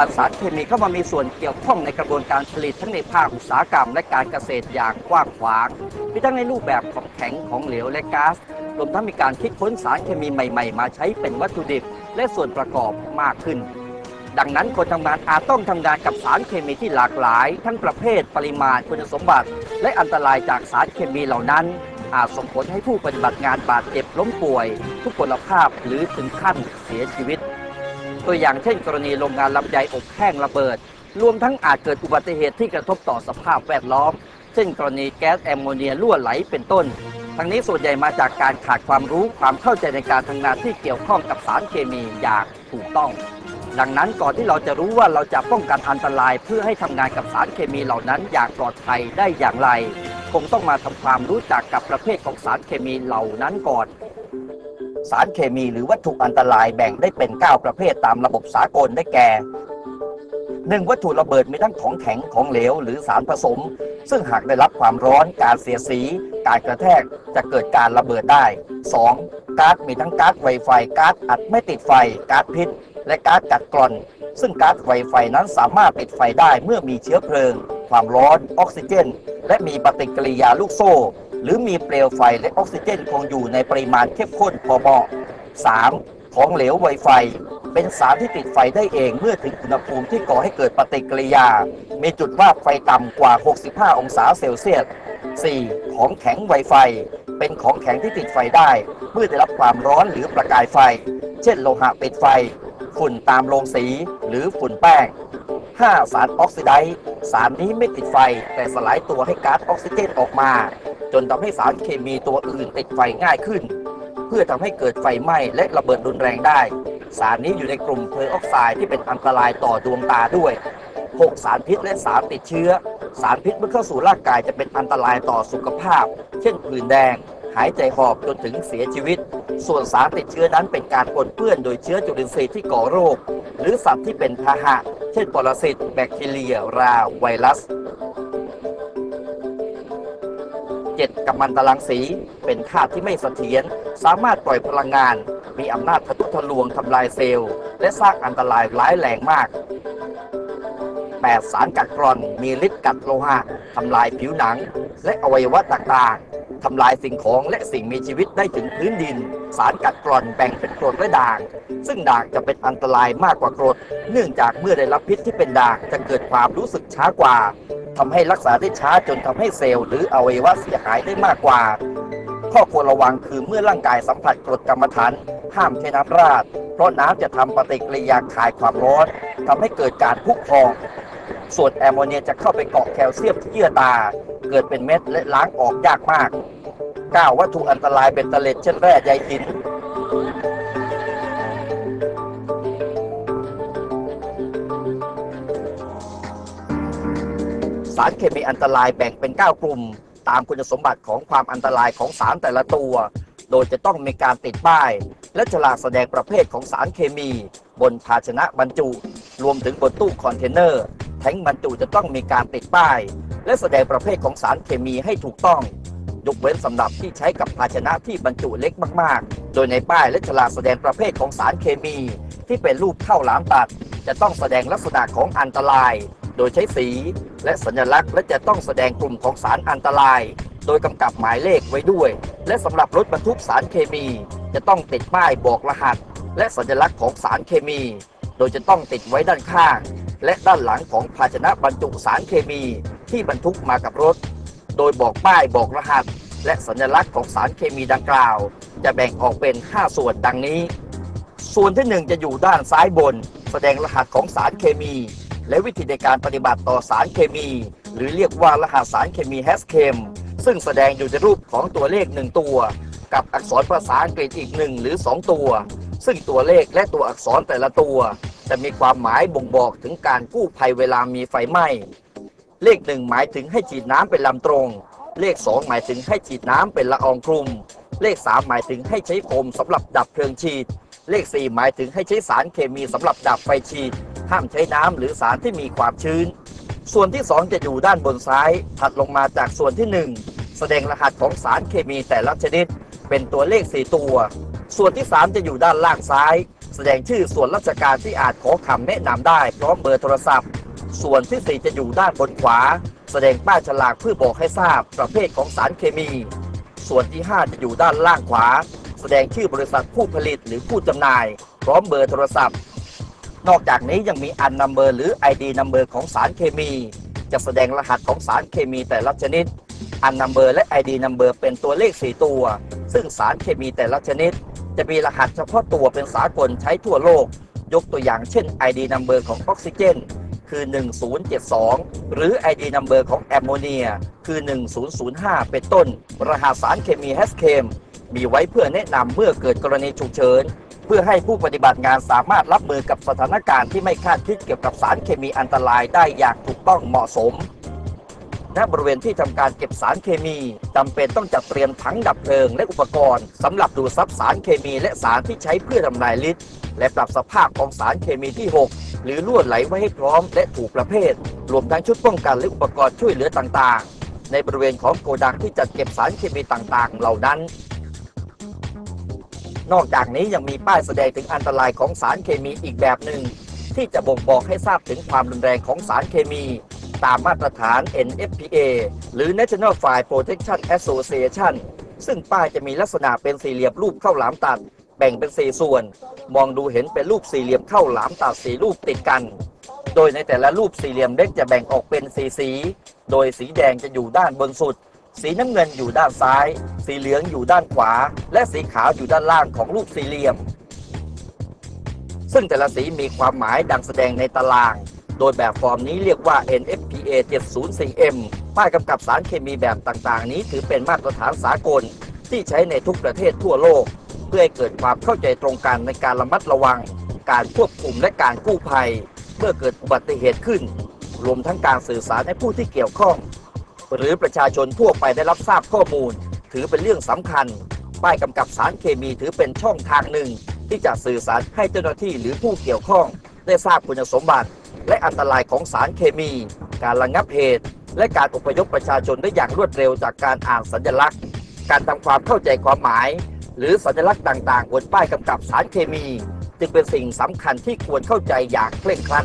บันสารเคมีเข้ามามีส่วนเกี่ยวข้องในกระบวนการผลิตทั้งในภาคอุตสาหกรรม และการเกษตรอย่างกว้างขวางมีทั้งในรูปแบบของแข็งของเหลวและก๊าซรวมทั้งมีการคิดค้นสารเคมีใหม่ ๆ มาใช้เป็นวัตถุดิบและส่วนประกอบมากขึ้น ดังนั้นคนทำงานอาจต้องทำงานกับสารเคมีที่หลากหลาย ทั้งประเภทปริมาณคุณสมบัติ และอันตรายจากสารเคมีเหล่านั้น อาจส่งผลให้ผู้ปฏิบัติงานบาดเจ็บล้มป่วย ทุกพลภาพหรือถึงขั้นเสียชีวิต ตัวอย่างเช่นกรณีโรงงานลำไยอบแห้งระเบิด รวมทั้งอาจเกิดอุบัติเหตุที่กระทบต่อสภาพแวดล้อม เช่นกรณีแก๊สแอมโมเนียรั่วไหลเป็นต้น ทั้งนี้ส่วนใหญ่มาจากการขาดความรู้ความเข้าใจในการทำงานที่เกี่ยวข้องกับสารเคมีอย่างถูกต้อง ดังนั้นก่อนที่เราจะรู้ว่าเราจะป้องกันอันตรายเพื่อให้ทำงานกับสารเคมีเหล่านั้นอย่างปลอดภัยได้อย่างไร คงต้องมาทำความรู้จักกับประเภทของสารเคมีเหล่านั้นก่อน สารเคมีหรือวัตถุอันตรายแบ่งได้เป็น 9 ประเภทตามระบบสากลได้แก่ 1. วัตถุระเบิดมีทั้งของแข็งของเหลวหรือสารผสม ซึ่งหากได้รับความร้อนการเสียสี การกระแทกจะเกิดการระเบิดได้ 2. ก๊าซมีทั้งก๊าซไวไฟก๊าซอัดไม่ติดไฟก๊าซพิษ และก๊าซกัดกร่อน ซึ่งก๊าซไวไฟนั้นสามารถติดไฟได้เมื่อมีเชื้อเพลิง ความร้อนออกซิเจน และมีปฏิกิริยาลูกโซ่ หรือมีเปลวไฟและออกซิเจนคงอยู่ในปริมาณเข้มข้นพอเหมาะ 3. ของเหลวไวไฟ เป็นสารที่ติดไฟได้เองเมื่อถึงอุณหภูมิที่ก่อให้เกิดปฏิกิริยา มีจุดว่าไฟต่ำกว่า 65 องศาเซลเซียส 4. ของแข็งไวไฟ เป็นของแข็งที่ติดไฟได้ เมื่อได้รับความร้อนหรือประกายไฟ เช่นโลหะติดไฟ ฝุ่นตามโรงสีหรือฝุ่นแป้ง 5. สารออกซิไดซ์สารนี้ไม่ติดไฟแต่สลายตัวให้ก๊าซออกซิเจนออกมา จนทำให้สารเคมีตัวอื่นติดไฟง่ายขึ้น เพื่อทำให้เกิดไฟไหม้และระเบิดรุนแรงได้ สารนี้อยู่ในกลุ่มเพลอร์ออกไซด์ที่เป็นอันตรายต่อดวงตาด้วย 6. สารพิษและสารติดเชื้อ สารพิษเมื่อเข้าสู่ร่างกายจะเป็นอันตรายต่อสุขภาพ เช่นผื่นแดง หายใจหอบจนถึงเสียชีวิต ส่วนสารติดเชื้อนั้นเป็นการปนเปื้อนโดยเชื้อจุลินทรีย์ที่ก่อโรค หรือสัตว์ที่เป็นพาหะ เช่นปรสิตแบคทีเรีย รา ไวรัส 7. กัมมันตรังสี เป็นธาตุที่ไม่เสถียรสามารถปล่อยพลังงาน มีอำนาจทะลุทะลวงทำลายเซลล์ และสร้างอันตรายร้ายแรงมาก 8. สารกัดกร่อนมีฤทธิ์กัดโลหะทำลายผิวหนัง และอวัยวะต่างๆทำลายสิ่งของและสิ่งมีชีวิตได้ถึงพื้นดิน สารกัดกร่อนแบ่งเป็นกรดและด่าง ซึ่งด่างจะเป็นอันตรายมากกว่ากรด เนื่องจากเมื่อได้รับพิษที่เป็นด่างจะเกิดความรู้สึกช้ากว่า ทำให้รักษาได้ช้าจนทำให้เซลล์หรืออวัยวะเสียหายได้มากกว่า ข้อควรระวังคือเมื่อร่างกายสัมผัสกรดกรรมฐานห้ามใช้น้ำราด เพราะน้ำจะทำปฏิกิริยาคายความร้อนทำให้เกิดการพุพอง ส่วนแอมโมเนียจะเข้าไปเกาะแคลเซียมที่เยื่อตา เกิดเป็นเม็ดและล้างออกยากมาก 9. วัตถุอันตรายเบนเตเลตเช่นแร่ใยหินารเคมีอันตรายแบ่งเป็น 9 กลุ่ม ตามคุณสมบัติของความอันตรายของสารแต่ละตัว โดยจะต้องมีการติดป้าย และฉลากแสดงประเภทของสารเคมี บนภาชนะบรรจุ รวมถึงบนตู้คอนเทนเนอร์แท้งบรรจุจะต้องมีการติดป้าย และแสดงประเภทของสารเคมีให้ถูกต้องยกเว้นสำหรับที่ใช้กับภาชนะที่บรรจุเล็กมาก ๆ โดยในป้ายและฉลากแสดงประเภทของสารเคมี ที่เป็นรูปเท่าหลามตัด จะต้องแสดงลักษณะของอันตราย โดยใช้สี และสัญลักษณ์ และจะต้องแสดงกลุ่มของสารอันตราย โดยกำกับหมายเลขไว้ด้วย และสำหรับรถบรรทุกสารเคมี จะต้องติดป้ายบอกรหัส และสัญลักษณ์ของสารเคมี โดยจะต้องติดไว้ด้านข้าง และด้านหลังของภาชนะบรรจุสารเคมี ที่บรรทุกมากับรถ โดยบอกป้ายบอกรหัส และสัญลักษณ์ของสารเคมีดังกล่าว จะแบ่งออกเป็น 5 ส่วนดังนี้ ส่วนที่ 1 จะอยู่ด้านซ้ายบน แสดงรหัสของสารเคมี และวิธีในการปฏิบัติต่อสารเคมี หรือเรียกว่ารหัสสารเคมีแฮสเคมซึ่งแสดงอยู่ในรูปของตัวเลข 1 ตัว กับอักษรภาษาอังกฤษอีก 1 หรือ 2 ตัว ซึ่งตัวเลขและตัวอักษรแต่ละตัว จะมีความหมายบ่งบอกถึงการกู้ภัยเวลามีไฟไหม้เลข1หมายถึงให้ฉีดน้ำเป็นลำตรง เลข 2 หมายถึงให้ฉีดน้ำเป็นละอองคลุม เลข 3 หมายถึงให้ใช้โคมสำหรับดับเพลิงฉีด เลข 4 หมายถึงให้ใช้สารเคมีสำหรับดับไฟฉีด ห้ามใช้น้ำหรือสารที่มีความชื้น ส่วนที่ 2 จะอยู่ด้านบนซ้าย ถัดลงมาจากส่วนที่ 1 แสดงรหัสของสารเคมีแต่ละชนิด เป็นตัวเลข 4 ตัว ส่วนที่ 3 จะอยู่ด้านล่างซ้าย แสดงชื่อส่วนราชการที่อาจขอคำแนะนำได้พร้อมเบอร์โทรศัพท์ ส่วนทีสี่ 4 จะอยู่ด้านบนขวา แสดงป้ายฉลากเพื่อบอกให้ทราบประเภทของสารเคมี ส่วนที่ 5 จะอยู่ด้านล่างขวา แสดงชื่อบริษัทผู้ผลิตหรือผู้จำหน่าย พร้อมเบอร์โทรศัพท์ นอกจากนี้ยังมีอันนัมเบอร์หรือ ID นัมเบอร์ของสารเคมี จะแสดงรหัสของสารเคมีแต่ละชนิด อันนัมเบอร์และ ID นัมเบอร์เป็นตัวเลข 4 ตัว ซึ่งสารเคมีแต่ละชนิด จะมีรหัสเฉพาะตัวเป็นสากลใช้ทั่วโลก ยกตัวอย่างเช่น ID นัมเบอร์ของออกซิเจนคือ 1072 หรือ ID นัมเบอร์ของแอมโมเนีย คือ 1005 เป็นต้น รหัสสารเคมี h a s c a m มีไว้เพื่อแนะนำเมื่อเกิดกรณีฉุกเฉิน พื่อให้ผู้ปฏิบัติงานสามารถรับมือกับสถานการณ์ที่ไม่คาดคิดเกี่ยวกับสารเคมีอันตรายได้อย่างถูกต้องเหมาะสมณบริเวณที่ทำการเก็บสารเคมีจำเป็นต้องจัดเตรียมถังดับเพลิงและอุปกรณ์สำหรับดูดซับสารเคมีและสารที่ใช้เพื่อทำลายฤทธิ์และปรับสภาพของสารเคมีที่ 6 หรือลวดไหลไว้ให้พร้อมและถูกประเภท รวมทั้งชุดป้องกันและอุปกรณ์ช่วยเหลือต่างๆ ในบริเวณของโกดังที่จัดเก็บสารเคมีต่างๆ เหล่านั้น นอกจากนี้ยังมีป้ายแสดงถึงอันตรายของสารเคมีอีกแบบหนึ่ง ที่จะบ่งบอกให้ทราบถึงความรุนแรงของสารเคมี ตามมาตรฐาน NFPA หรือ National Fire Protection Association ซึ่งป้ายจะมีลักษณะเป็นสี่เหลี่ยมรูปข้าวหลามตัด แบ่งเป็นสี่ส่วน มองดูเห็นเป็นรูปสี่เหลี่ยมข้าวหลามตัดสีรูปติดกัน โดยในแต่ละรูปสี่เหลี่ยมเล็กจะแบ่งออกเป็นสีสี โดยสีแดงจะอยู่ด้านบนสุด สีน้ำเงินอยู่ด้านซ้าย สีเหลืองอยู่ด้านขวา และสีขาวอยู่ด้านล่างของรูปสี่เหลี่ยม ซึ่งแต่ละสีมีความหมายดังแสดงในตาราง โดยแบบฟอร์มนี้เรียกว่า NFPA 704M ป้ายกำกับสารเคมีแบบต่างๆ นี้ถือเป็นมาตรฐานสากล ที่ใช้ในทุกประเทศทั่วโลก เพื่อให้เกิดความเข้าใจตรงกันในการระมัดระวัง การควบคุมและการกู้ภัย เมื่อเกิดอุบัติเหตุขึ้น รวมทั้งการสื่อสารให้ผู้ที่เกี่ยวข้อง หรือประชาชนทั่วไปได้รับทราบข้อมูล ถือเป็นเรื่องสำคัญ ป้ายกำกับสารเคมีถือเป็นช่องทางหนึ่ง ที่จะสื่อสารให้เจ้าหน้าที่หรือผู้เกี่ยวข้อง ได้ทราบคุณสมบัติ และอันตรายของสารเคมี การระงับเหตุ และการอพยพประชาชนได้อย่างรวดเร็วจากการอ่านสัญลักษณ์ การทำความเข้าใจความหมาย หรือสัญลักษณ์ต่างๆบนป้ายกำกับสารเคมี จึงเป็นสิ่งสำคัญที่ควรเข้าใจอย่างเคร่งครัด